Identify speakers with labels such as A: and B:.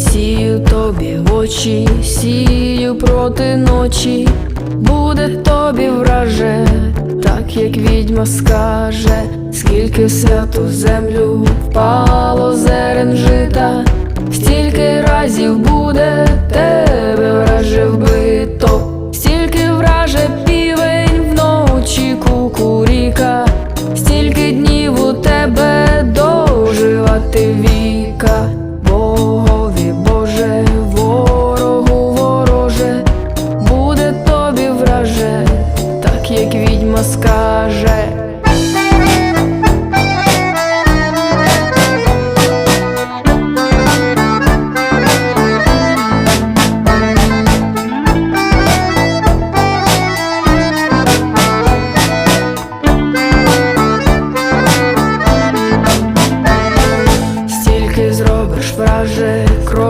A: сію тобі в очі, сію проти ночі, буде тобі враже, так як відьма скаже, скільки святу землю впало зерен жита, стільки разів буде тебе враже вбито, стільки враже півень вночі кукуріка, стільки днів у тебе доживати віка. розкаже. Зробиш враже кров